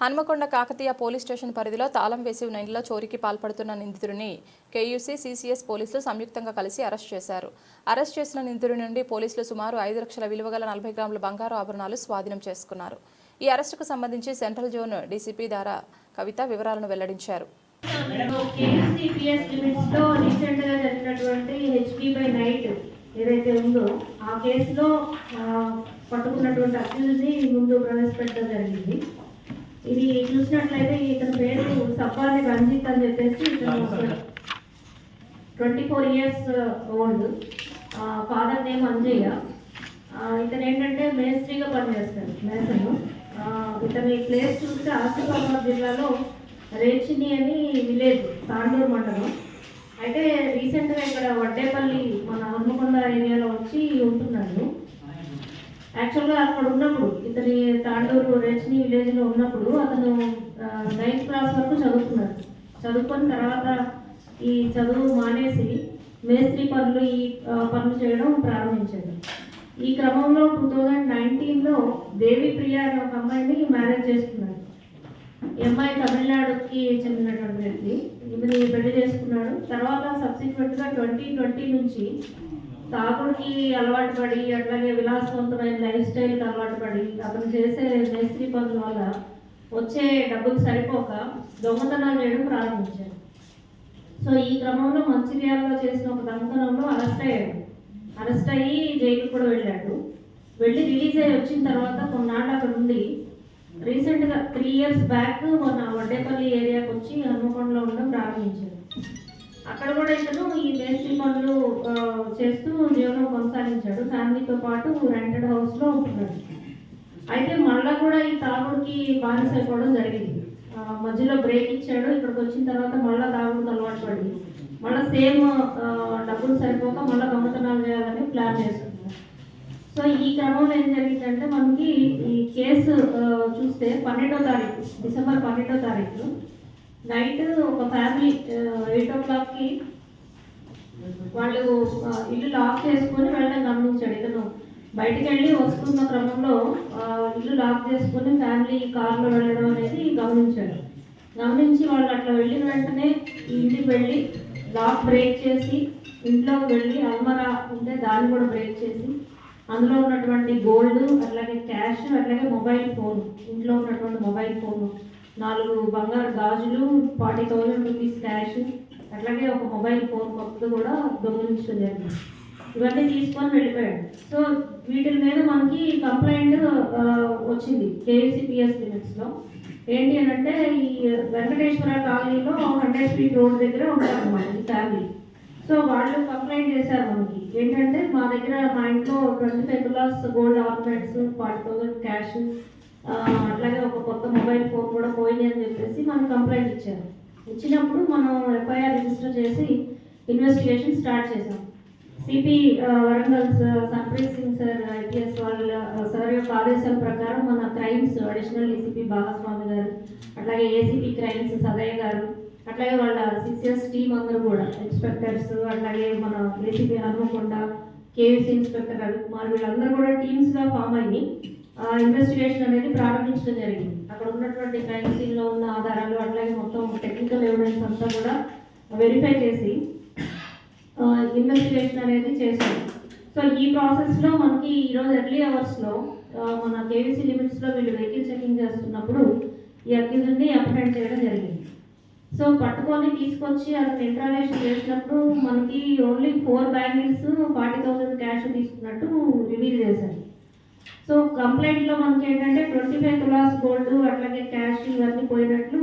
Hanamkonda Kakatiya police station పరిధిలో తాళం వేసి ఉన్న ఇంట్లో చోరీకి పాల్పడుతున్న నిందితుడిని కేయూసీ సీసీఎస్ పోలీసులు సంయుక్తంగా కలిసి అరెస్ట్ చేశారు. అరెస్ట్ చేసిన నిందితుడి నుండి పోలీసులు సుమారు ఐదు లక్షల విలువగల నలభై గ్రాముల బంగారు ఆభరణాలు స్వాధీనం చేసుకున్నారు. ఈ అరెస్టుకు సంబంధించి సెంట్రల్ జోన్ డీసీపీ ద్వారా కవిత వివరాలను వెల్లడించారు. ఏదైతే ఉందో ఆ కేసులో పట్టుకున్నటువంటి అక్యూజ్ని ముందు ప్రవేశపెట్టడం జరిగింది. ఇది చూసినట్లయితే ఇతని పేరు సబ్బాని రంజిత్ అని చెప్పేసి twenty four years old. Father name Anjaiah. ఇతను ఏంటంటే మేస్త్రిగా పనిచేస్తాడు మేసను. ఆ, ఇతని ప్లేస్ చూస్తే ఆసిఫాబాద్ జిల్లాలో రేచిని అని విలేజ్ తాండూరు మండలం. అయితే రీసెంట్గా ఇక్కడ వడ్డేపల్లి మన హన్మకొండ ఏరియాలో వచ్చి ఉంటున్నాడు. యాక్చువల్గా అక్కడ ఉన్నప్పుడు ఇతని తాండూరు రేచిని విలేజ్లో ఉన్నప్పుడు అతను నైన్త్ క్లాస్ వరకు చదువుకున్నాడు. చదువుకున్న తర్వాత ఈ చదువు మానేసి మేస్త్రి పనులు ఈ పనులు చేయడం ప్రారంభించాడు. ఈ క్రమంలో టూ థౌజండ్ నైన్టీన్లో దేవి ప్రియ అనే ఒక అమ్మాయిని మ్యారేజ్ చేసుకున్నాడు. ఈ అమ్మాయి తమిళనాడుకి చెందినటువంటి వ్యక్తి. ఈమెని పెళ్ళి చేసుకున్నాడు. తర్వాత సబ్సిక్వెంట్గా ట్వంటీ ట్వంటీ నుంచి తాగుడికి అలవాటు పడి అట్లాగే విలాసవంతమైన లైఫ్ స్టైల్కి అలవాటు పడి అతను చేసే మేస్త్రి పనుల వల్ల వచ్చే డబ్బులు సరిపోక దొంగతనాలు చేయడం ప్రారంభించాడు. సో ఈ క్రమంలో మంచిర్యాలలో చేసిన ఒక దొంగతనంలో అరెస్ట్ అయ్యాడు. అరెస్ట్ అయ్యి జైలుకి కూడా వెళ్ళాడు. వెళ్ళి రిలీజ్ అయ్యి వచ్చిన తర్వాత కొన్నాళ్ళు అక్కడ ఉండి రీసెంట్గా త్రీ ఇయర్స్ బ్యాక్ మన వడ్డేపల్లి ఏరియాకి వచ్చి హన్మకొండలో ఉండడం ప్రారంభించాడు. అక్కడ కూడా ఇతను ఈ మేస్త్రి పనులు చేస్తూ జీవనం కొనసాగించాడు. ఫ్యామిలీతో పాటు రెంటెడ్ హౌస్లో ఉంటున్నాడు. అయితే మళ్ళా కూడా ఈ తాగుడికి బానిస అయిపోవడం జరిగింది. మధ్యలో బ్రేక్ ఇచ్చాడు. ఇక్కడికి వచ్చిన తర్వాత మళ్ళీ తాగుడికి అలవాటు పడింది. మళ్ళీ సేమ్ డబ్బులు సరిపోక మళ్ళీ దొంగతనాలు చేయాలని ప్లాన్ చేస్తున్నాం సో ఈ క్రమంలో ఏం జరిగిందంటే మనకి ఈ కేసు చూస్తే పన్నెండో తారీఖు డిసెంబర్ పన్నెండో తారీఖు నైట్ ఒక ఫ్యామిలీ ఎయిట్ ఓ క్లాక్కి వాళ్ళు uh, ఇల్లు లాక్ చేసుకొని వెళ్ళడం గమనించాడు ఇతను. బయటికి వెళ్ళి వస్తున్న క్రమంలో uh, ఇల్లు లాక్ చేసుకొని ఫ్యామిలీ కార్లో వెళ్ళడం అనేది గమనించాడు. గమనించి వాళ్ళు అట్లా వెళ్ళిన వెంటనే ఇంటికి వెళ్ళి లాక్ బ్రేక్ చేసి ఇంట్లోకి వెళ్ళి అల్మరా ఉంటే దాన్ని కూడా బ్రేక్ చేసి అందులో ఉన్నటువంటి గోల్డ్ అట్లాగే క్యాష్ అట్లాగే మొబైల్ ఫోన్ ఇంట్లో నాలుగు బంగారు గాజులు ఫార్టీ థౌజండ్ రూపీస్ క్యాష్ అట్లాగే ఒక మొబైల్ ఫోన్ కొత్తది కూడా దొంగిలించడం జరిగింది ఇవన్నీ తీసుకొని వెళ్ళిపోయాడు. సో వీటి మీద మనకి కంప్లైంట్ వచ్చింది. కేసీపీఎస్ లిమిట్స్లో ఏంటి అని అంటే ఈ వెంకటేశ్వర కాలనీలో హండ్రెడ్ స్ట్రీట్ రోడ్ దగ్గర ఉంటారు అన్నమాట ఈ ఫ్యామిలీ. సో వాళ్ళు కంప్లైంట్ చేశారు మనకి. ఏంటంటే మా దగ్గర మా ఇంట్లో twenty five tolas gold ornaments forty thousand cash అట్లాగే ఒక కొత్త మొబైల్ ఫోన్ కూడా పోయింది అని చెప్పేసి మనం కంప్లైంట్ ఇచ్చారు. ఇచ్చినప్పుడు మనం ఎఫ్ఐఆర్ రిజిస్టర్ చేసి ఇన్వెస్టిగేషన్ స్టార్ట్ చేసాం సిపి వరంగల్ స- సన్ప్రీత్ సింగ్ సార్ ఐపీఎస్ వాళ్ళ సార్ యొక్క ఆదేశాల ప్రకారం మన క్రైమ్స్ అడిషనల్ ఏసీపీ బాలస్వామి గారు అట్లాగే ఏసీపీ క్రైమ్స్ సదయ్య గారు అట్లాగే వాళ్ళ సిసిఎస్ టీం అందరూ కూడా ఇన్స్పెక్టర్స్ అట్లాగే మన ACP Hanumakonda KVC inspector Ravikumar వీళ్ళందరూ కూడా టీమ్స్గా ఫామ్ అయ్యి ఇన్వెస్టిగేషన్ అనేది ప్రారంభించడం జరిగింది. అక్కడ ఉన్నటువంటి క్రైమ్ సీన్లో ఉన్న ఆధారాలు అట్లాగే మొత్తం టెక్నికల్ ఎవిడెన్స్ అంతా కూడా వెరిఫై చేసి ఇన్వెస్టిగేషన్ అనేది చేశాం సో ఈ ప్రాసెస్లో మనకి ఈరోజు ఎర్లీ అవర్స్లో మన కేవీసీ లిమిట్స్లో వీళ్ళు వెహికల్ చెకింగ్ చేస్తున్నప్పుడు ఈ అక్యూజ్ని అప్రహెండ్ చేయడం జరిగింది. సో పట్టుకొని తీసుకొచ్చి అతను ఇంట్రాగేషన్ చేసినప్పుడు మనకి only four bangles forty thousand cash తీసుకున్నట్టు రివీల్ చేశారు. సో కంప్లైంట్లో మనకి ఏంటంటే ట్వంటీ ఫైవ్ తులాస్ గోల్డ్ అట్లాగే క్యాష్ ఇవన్నీ పోయినట్లు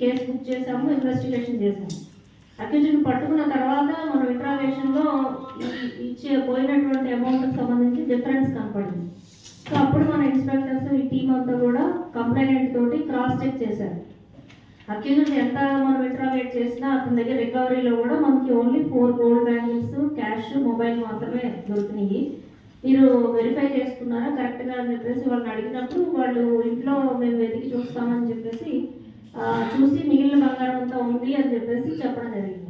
కేసు బుక్ చేసాము ఇన్వెస్టిగేషన్ చేసాము అక్యూజ్ని పట్టుకున్న తర్వాత మనం ఇంట్రాగేషన్లో ఇచ్చే పోయినటువంటి అమౌంట్కి సంబంధించి డిఫరెన్స్ కనపడింది. సో అప్పుడు మన ఇన్స్పెక్టర్స్ ఈ టీం అంతా కూడా కంప్లైంట్ తోటి క్రాస్ చెక్ చేశారు. అక్యూజ్ని ఎంత మనం ఇంట్రాగేట్ చేసినా అతని దగ్గర రికవరీలో కూడా మనకి only four gold bangles cash mobile మాత్రమే దొరికినాయి. మీరు వెరిఫై చేసుకున్నారా? కరెక్ట్గా అని చెప్పేసి వాళ్ళని అడిగినప్పుడు వాళ్ళు ఇంట్లో మేము వెతికి చూస్తామని చెప్పేసి చూసి మిగిలిన బంగారం అంతా ఉంది అని చెప్పేసి చెప్పడం జరిగింది.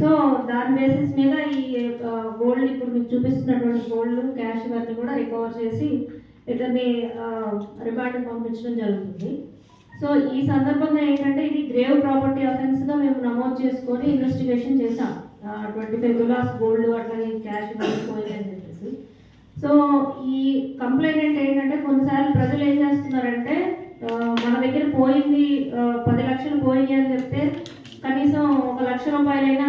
సో దాని బేసిస్ మీద ఈ గోల్డ్ ఇప్పుడు మీకు చూపిస్తున్నటువంటి గోల్డ్ క్యాష్ ఇవన్నీ కూడా రికవర్ చేసి ఇతన్ని రిమాండ్కి పంపించడం జరుగుతుంది. సో ఈ సందర్భంగా ఏంటంటే ఇది గ్రేవ్ ప్రాపర్టీ అఫెన్స్గా మేము నమోదు చేసుకొని ఇన్వెస్టిగేషన్ చేసాం ట్వంటీ ఫైవ్ తులాస్ గోల్డ్ అట్లాగే క్యాష్ పోయింది అని చెప్పేసి. సో ఈ కంప్లైంట్ ఏంటంటే కొన్నిసార్లు ప్రజలు ఏం చేస్తున్నారంటే మన దగ్గర పోయింది పది లక్షలు పోయింది అని చెప్తే కనీసం ఒక లక్ష రూపాయలైనా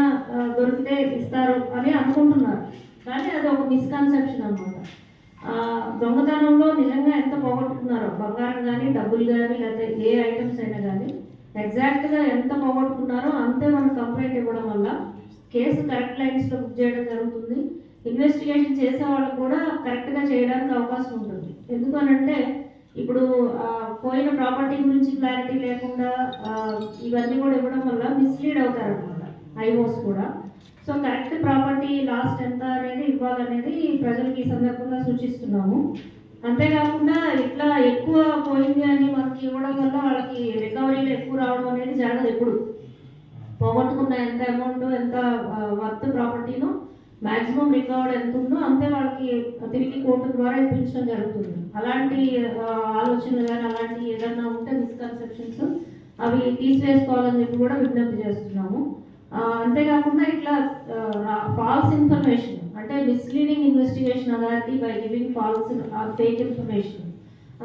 దొరికితే ఇస్తారు అని అనుకుంటున్నారు. కానీ అది ఒక మిస్కన్సెప్షన్ అనమాట దొంగతనంలో నిజంగా ఎంత పోగొట్టుకున్నారో బంగారం కానీ డబ్బులు కానీ లేకపోతే ఏ ఐటమ్స్ అయినా కానీ ఎగ్జాక్ట్గా ఎంత పోగొట్టుకున్నారో అంతే మనకు కంప్లైంట్ ఇవ్వడం వల్ల కేసు కరెక్ట్ లైన్స్లో బుక్ చేయడం జరుగుతుంది. ఇన్వెస్టిగేషన్ చేసే వాళ్ళు కూడా కరెక్ట్గా చేయడానికి అవకాశం ఉంటుంది. ఎందుకనంటే ఇప్పుడు పోయిన ప్రాపర్టీ గురించి క్లారిటీ లేకుండా ఇవన్నీ కూడా ఇవ్వడం వల్ల మిస్లీడ్ అవుతారు అనమాట ఐఓస్ కూడా. సో కరెక్ట్ ప్రాపర్టీ లాస్ట్ ఎంత అనేది ఇవ్వాలనేది ప్రజలకి ఈ సందర్భంగా సూచిస్తున్నాము. అంతేకాకుండా ఇట్లా ఎక్కువ పోయింది అని మనకి ఇవ్వడం వల్ల వాళ్ళకి రికవరీలు ఎక్కువ రావడం అనేది జరగదు ఎప్పుడు. పోగొట్టుకున్న ఎంత అమౌంట్ ఎంత వర్త్ ప్రాపర్టీనో మాక్సిమం రికవర్డ్ ఎంత ఉందో అంతే వాళ్ళకి తిరిగి కోర్టు ద్వారా ఇప్పించడం జరుగుతుంది. అలాంటి ఆలోచనలు కానీ అలాంటి ఏదైనా ఉంటే మిస్కన్సెప్షన్స్ అవి తీసివేసుకోవాలని చెప్పి కూడా విజ్ఞప్తి చేస్తున్నాము. అంతేకాకుండా ఇట్లా ఫాల్స్ ఇన్ఫర్మేషన్ అంటే misleading investigation authority by giving false fake information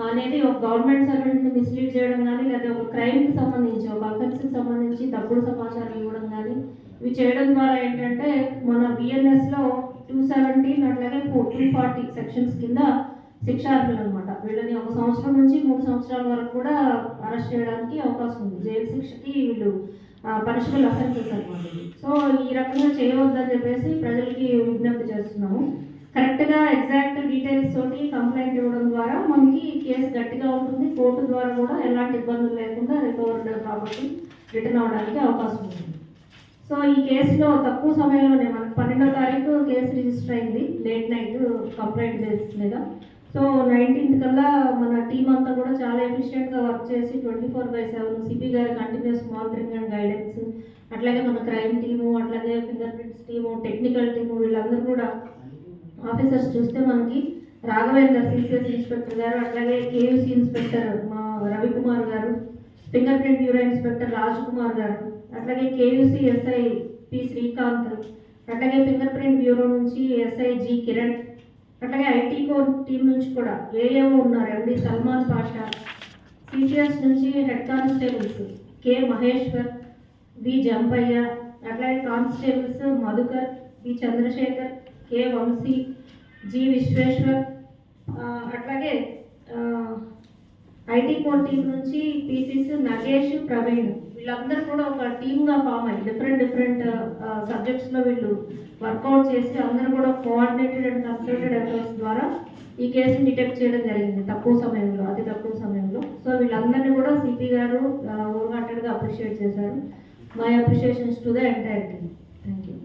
అనేది ఒక గవర్నమెంట్ సర్వెంట్ని మిస్లీడ్ చేయడం కానీ లేదా ఒక క్రైమ్కి సంబంధించి ఒక అఫెన్స్కి సంబంధించి తప్పుడు సమాచారం ఇవ్వడం కానీ ఇవి చేయడం ద్వారా ఏంటంటే మన బిఎన్ఎస్లో టూ సెవెంటీన్ అట్లాగే ఫోర్ టూ ఫార్టీ సెక్షన్స్ కింద శిక్షార్హులు అనమాట వీళ్ళని ఒక సంవత్సరం నుంచి మూడు సంవత్సరాల వరకు కూడా అరెస్ట్ చేయడానికి అవకాశం ఉంది. జైలు శిక్షకి వీళ్ళు పనిషబుల్ అఫెన్సెస్ అనమాట సో ఈ రకంగా చేయవద్దని చెప్పేసి ప్రజలకి విజ్ఞప్తి చేస్తున్నాము. కరెక్ట్గా ఎగ్జాక్ట్ డీటెయిల్స్ తోటి కంప్లైంట్ ఇవ్వడం ద్వారా మనకి కేసు గట్టిగా ఉంటుంది. కోర్టు ద్వారా కూడా ఎలాంటి ఇబ్బందులు లేకుండా రికవర్డ్ కాబట్టి రిటర్న్ అవడానికి అవకాశం ఉంటుంది సో ఈ కేసులో తక్కువ సమయంలోనే మనకు పన్నెండో తారీఖు కేసు రిజిస్టర్ అయింది. లేట్ నైట్ కంప్లైంట్ బేసిస్ మీద. సో నైన్టీన్త్ కల్లా మన టీం అంతా కూడా చాలా ఎఫిషియెంట్గా వర్క్ చేసి twenty four by seven CP గారి కంటిన్యూస్ మానిటరింగ్ అండ్ గైడెన్స్ అట్లాగే మన క్రైమ్ టీము అట్లాగే finger prints team technical team వీళ్ళందరూ కూడా ఆఫీసర్స్ చూస్తే మనకి రాఘవేందర్ సిసిఎస్ ఇన్స్పెక్టర్ గారు అట్లాగే కేయూసీ ఇన్స్పెక్టర్ మా రవికుమార్ గారు finger print bureau inspector Raj Kumar గారు అట్లాగే కేయూసీ ఎస్ఐ పి శ్రీకాంత్ అట్లాగే ఫింగర్ ప్రింట్ బ్యూరో నుంచి ఎస్ఐ జి కిరణ్ అట్లాగే ఐటీ కోర్ టీం నుంచి కూడా ఏఏఓ ఉన్నారు ఎండి సల్మాన్ పాషా సిసిఎస్ నుంచి head constables K Maheshwar B Jampaiah అట్లాగే constables Madhukar B Chandrashekar K Vamshi G Vishweshwar అట్లాగే ఐటీ కోర్ టీం నుంచి పీసీస్ నగేష్ ప్రవీణ్. వీళ్ళందరూ కూడా ఒక టీమ్గా ఫామ్ అయ్యి డిఫరెంట్ డిఫరెంట్ సబ్జెక్ట్స్లో వీళ్ళు వర్కౌట్ చేసి అందరూ కూడా కోఆర్డినేటెడ్ అండ్ కన్సల్టెడ్ ఎఫర్ట్స్ ద్వారా ఈ కేసుని డిటెక్ట్ చేయడం జరిగింది తక్కువ సమయంలో అతి తక్కువ సమయంలో. సో వీళ్ళందరినీ కూడా సిపి గారు ఓవర్ హార్టెడ్గా అప్రిషియేట్ చేశారు. My appreciations to the entire team thank you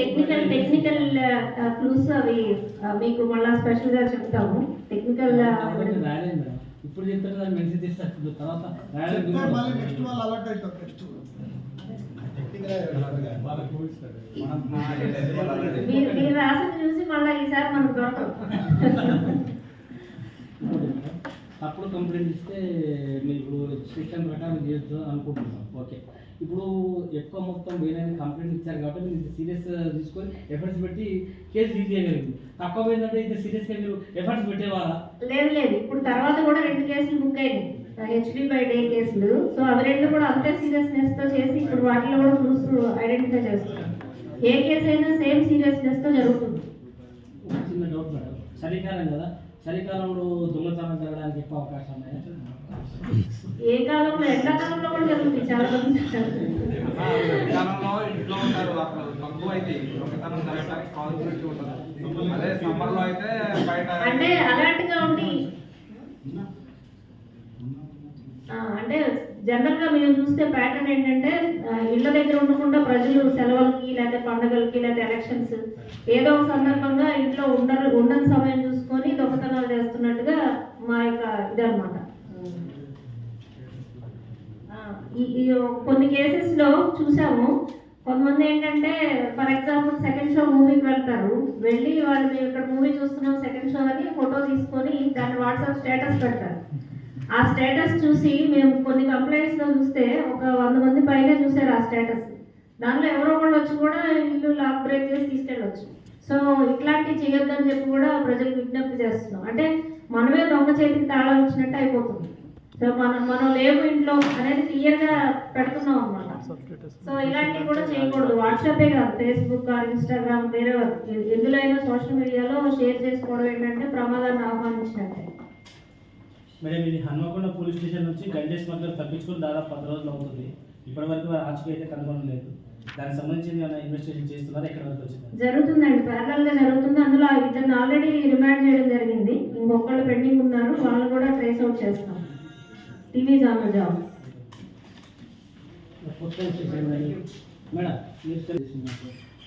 technical technical clues అవి మీకు మళ్ళా స్పెషల్గా చెప్తాము. టెక్నికల్ ఇప్పుడు చెప్తారు దాన్ని మెసేజ్ చేస్తారు తర్వాత మళ్ళీ నెక్స్ట్ వాళ్ళు అలర్ట్ అవుతారు నెక్స్ట్ మీరు మీరు రాసింది చూసి మళ్ళీ ఈసారి మనకు దొరకదు. తప్పుడు కంప్లైంట్ ఇస్తే మీరు ఇప్పుడు సిస్టమ్ ప్రకారం చేయొచ్చు అనుకుంటున్నాం. ఓకే ఇప్పుడు ఎక్కువ మొత్తం వేరే కంప్లైంట్ ఇచ్చారు కాబట్టి మీరు సీరియస్ తీసుకొని ఎఫర్ట్స్ పెట్టి కేసు డీల్ చేయగలిగింది. తక్కువ పోయిందంటే ఇంకా సీరియస్గా మీరు ఎఫర్ట్స్ పెట్టేవారా? లేదు లేదు. ఇప్పుడు తర్వాత కూడా రెండు కేసులు బుక్ అయినాయి. హెచ్డి బై డే కేసులు. సో అవి రెండు కూడా అంతే సీరియస్నెస్తో చేసి ఇప్పుడు వాటిలో కూడా క్లూస్ ఐడెంటిఫై చేస్తున్నాం ఏ కేసు అయినా సేమ్ సీరియస్నెస్తో జరుగుతుంది. చిన్న డౌట్ మేడం. చలికాలం కదా. చలికాలంలో దొంగతనం జరగడానికి ఎక్కువ అవకాశం ఉన్నాయా? ఏ కాలంలో ఎండాకాలంలో కూడా జరుగుతుంది? చాలా మంది విధానంలో ఇంట్లో ఉంటారు అక్కడ తక్కువ అయితే దొంగతనం జరగడానికి పాసిబిలిటీ ఉంటుంది అదే సమ్మర్లో అయితే బయట అంటే అలర్ట్గా ఉండి ఆ, అంటే జనరల్గా మేము చూస్తే ప్యాటర్న్ ఏంటంటే ఆ, ఇళ్ళ దగ్గర ఉండకుండా ప్రజలు సెలవులకి లేకపోతే పండుగలకి లేకపోతే ఎలక్షన్స్ ఏదో ఒక సందర్భంగా ఇంట్లో ఉండరు ఉండని సమయం చూసుకొని దొంగతనాలు చేస్తున్నట్టుగా మా యొక్క ఇదన్నమాట ఆ, ఈ ఈ కొన్ని కేసెస్లో చూసాము. కొంతమంది ఏంటంటే ఫర్ ఎగ్జాంపుల్ సెకండ్ షో మూవీకి వెళ్తారు. వెళ్ళి వాళ్ళు మేము ఇక్కడ మూవీ చూస్తున్నాం సెకండ్ షో అని ఫోటో తీసుకొని దాన్ని వాట్సాప్ స్టేటస్ పెడతారు. ఆ స్టేటస్ చూసి మేము కొన్ని కంప్లైంట్స్లో చూస్తే ఒక వంద మంది పైనే చూసారు ఆ స్టేటస్ దానిలో ఎవరో ఒకళ్ళు వచ్చి కూడా ఇల్లు లాక్ బ్రేక్ చేసి తీసుకెళ్ళవచ్చు సో ఇట్లాంటివి చేయొద్దని చెప్పి కూడా ప్రజలకు విజ్ఞప్తి చేస్తున్నాం. అంటే మనమే దొంగ చేతికి తాళాలు ఇచ్చినట్టు అయిపోతుంది. సో మనం మనం లేవు ఇంట్లో అనేది క్లియర్గా పెడుతున్నాం అన్నమాట. సో ఇలాంటివి కూడా చేయకూడదు. వాట్సాపే కాదు ఫేస్బుక్ ఇన్స్టాగ్రామ్ వేరే ఎందులో అయినా సోషల్ మీడియాలో షేర్ చేసుకోవడం ఏంటంటే ప్రమాదాన్ని ఆహ్వానించినట్టే మేడం ఇది హన్మకొండ పోలీస్ స్టేషన్ నుంచి స్మగ్లర్ తప్పించుకుని దాదాపు పది రోజులు అవుతుంది. ఇప్పటివరకు వారి ఆచూకీ అయితే కనుగొనలేదు దానికి సంబంధించి ఏమైనా ఇన్వెస్టిగేషన్ చేస్తున్నారు? ఎక్కడ వరకు వచ్చింది? జరుగుతుందండి. ప్యారల్గా జరుగుతుంది. అందులో ఆ ఇద్దరిని ఆల్రెడీ రిమాండ్ చేయడం జరిగింది. ఇంకొకళ్ళు పెండింగ్ ఉన్నారు. వాళ్ళు కూడా ట్రేస్ అవుట్ చేస్తాం. టీవీ విషయం ఏంటంటే, మేడం మీరు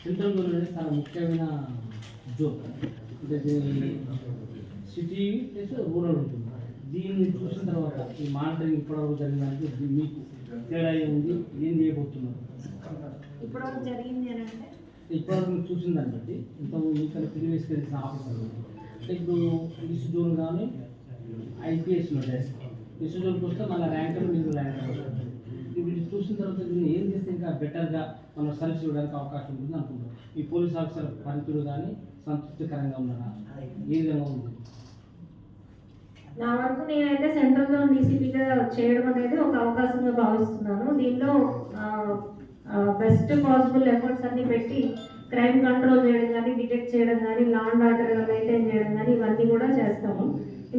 సెంట్రల్ చాలా ముఖ్యమైన జోన్ అంటే ఇది సిటీ ప్లస్ రూరల్ ఉంటుంది. దీన్ని చూసిన తర్వాత ఈ మానిటరింగ్ ఇప్పటివరకు జరిగిన దానికి దీ- మీకు తేడా ఏముంది ఏం చేయబోతున్నారు? ఇప్పటివరకు జరిగింది అంటే? ఇప్పటివరకు మీరు చూసిన దాన్ని బట్టి ఇంతకుముందు మీకు ప్రీవియస్ తెలిసిన ఆఫీసర్. అంటే ఇప్పుడు ఈస్ట్ జోన్ కానీ ఐపీఎస్ ఉంటాయి ఈస్ట్ జోన్కి వస్తే మళ్ళీ ర్యాంకులు మీరు ర్యాంక్ వస్తుంది ఇప్పుడు చూసిన తర్వాత ఏం చేస్తే ఇంకా బెటర్గా మనం సర్వీస్ ఇవ్వడానికి అవకాశం ఉంటుంది అనుకుంటాం ఈ పోలీస్ ఆఫీసర్ పనితీరు కానీ సంతృప్తికరంగా ఉన్నారా ఏ విధంగా ఉంది? నా వరకు నేనైతే సెంట్రల్ జోన్ డీసీపీగా చేయడం అనేది ఒక అవకాశంగా భావిస్తున్నాను. దీనిలో బెస్ట్ పాసిబుల్ ఎఫర్ట్స్ అన్ని పెట్టి క్రైమ్ కంట్రోల్ చేయడం కానీ డిటెక్ట్ చేయడం కానీ లా అండ్ ఆర్డర్ మెయింటైన్ చేయడం కానీ ఇవన్నీ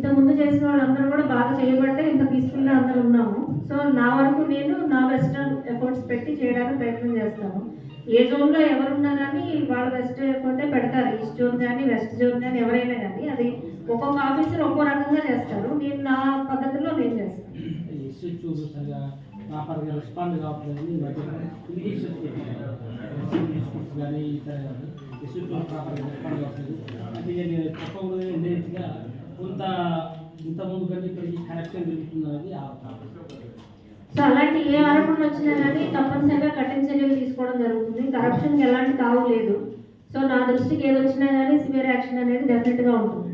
ఇంత ముందు చేసిన వాళ్ళందరూ కూడా బాగా చేయబట్టే ఇంత పీస్ఫుల్గా అందరూ ఉన్నాము. సో నా వరకు నేను నా బెస్ట్ ఎఫర్ట్స్ పెట్టి చేయడానికి ప్రయత్నం చేస్తాను ఏ జోన్లో ఎవరున్నా కానీ వాళ్ళ బెస్ట్ ఎఫర్టే పెడతారు. ఈస్ట్ జోన్ కానీ వెస్ట్ జోన్ కానీ ఎవరైనా కానీ అది ఒక్కొక్క ఆఫీసర్ ఒక్కో రకంగా చేస్తారు. నేను నా పద్ధతిలో నేను చేస్తాను. ప్రాపర్గా రెస్పాండ్ కావట్లేదు కానీ ఇతర ప్రాపర్గా రెస్పాండ్ కావట్లేదు అంటే నేను కొంత ఇంతకుముందు కంటే ఇప్పటికి కనెక్షన్ జరుగుతుంది అనేది ఆ సో అలాంటి ఏ ఆరోపణలు వచ్చినా కానీ తప్పనిసరిగా కఠిన చర్యలు తీసుకోవడం జరుగుతుంది. కరప్షన్కి ఎలాంటి తావు లేదు. సో నా దృష్టికి ఏది వచ్చినా కానీ సివియర్ యాక్షన్ అనేది డెఫినెట్గా ఉంటుంది.